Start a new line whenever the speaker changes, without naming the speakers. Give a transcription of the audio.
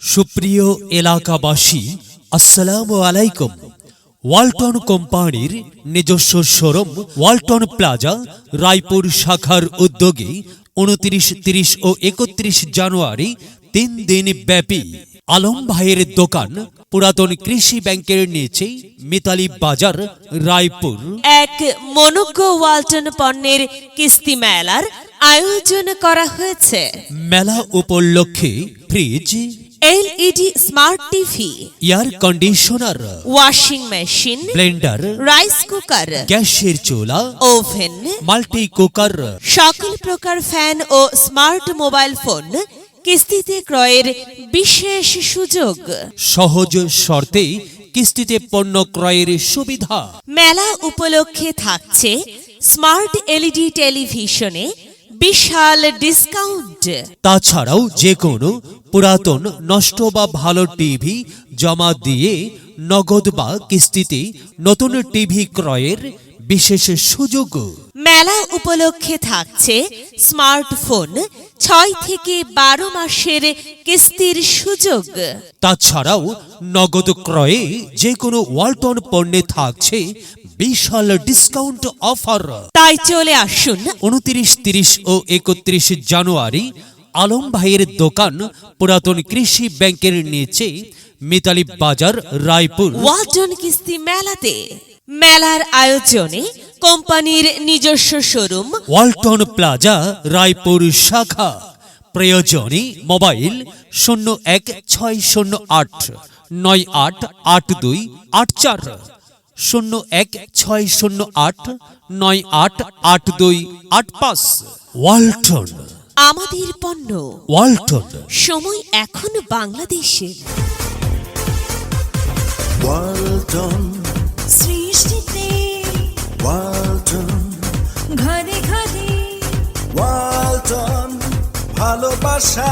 সুপ্রিয় এলাকাবাসী আসসালামু আলাইকুম। ওয়ালটন কোম্পানির নিজস্ব শোরুম ওয়ালটন প্লাজা রায়পুর শাখার উদ্যোগে উনত্রিশ তিরিশ ও একত্রিশ জানুয়ারি তিন দিন ব্যাপী আলম ভাইয়ের দোকান পুরাতন কৃষি ব্যাংকের নিচে মিতালি বাজার রায়পুর।
এক মনোজ্ঞ ওয়ালটন পণ্যের কিস্তি মেলার আয়োজন করা হয়েছে।
মেলা উপলক্ষে fridge
LED smart TV
air conditioner
washing machine
blender
rice cooker
গ্যাসের চুলা
ওভেন
মাল্টি কুকার
সকল প্রকার ফ্যান ও স্মার্ট মোবাইল ফোন কিস্তিতে ক্রয়ের বিশেষ সুযোগ।
সহজ শর্তে কিস্তিতে পণ্য ক্রয়ের সুবিধা।
মেলা উপলক্ষে থাকছে স্মার্ট এলইডি টেলিভিশনে বিশাল ডিসকাউন্ট
তাছাড়াও যে কোনো পুরাতন নষ্ট বা ভালো টিভি জমা দিয়ে নগদ বা কিস্তিতে নতুন টিভি ক্রয়ের বিশেষ সুযোগ।
মেলা উপলক্ষে থাকছে স্মার্টফোন ছয় থেকে বারো মাসের কিস্তির সুযোগ।
তাছাড়াও নগদ ক্রয়ে যে কোনো ওয়ালটন পণ্যে থাকছে বিশাল ডিসকাউন্ট অফার।
তাই চলে আসুন।
উনত্রিশ তিরিশ ও একত্রিশ জানুয়ারি আলম ভাইয়ের দোকান পুরাতন কৃষি ব্যাংকের নিচে মিতালি বাজার রায়পুর।
ওয়ালটন কিস্তি মেলাতে। মেলার আয়োজনে কোম্পানির নিজস্ব শোরুম।
ওয়ালটন প্লাজা রায়পুর শাখা। প্রয়োজনে মোবাইল শূন্য এক ছয় শূন্য আট নয় আট আট দুই আট চার শূন্য এক ছয় শূন্য আট নয় আট আট দুই আট পাঁচ। ওয়ালটন।
আমাদের পণ্য।
ওয়ালটন।
সময় এখন বাংলাদেশে
ওয়ালটন।
সৃষ্টিতে
ওয়ালটন।
ঘরে ঘরে
ওয়ালটন। ভালোবাসা।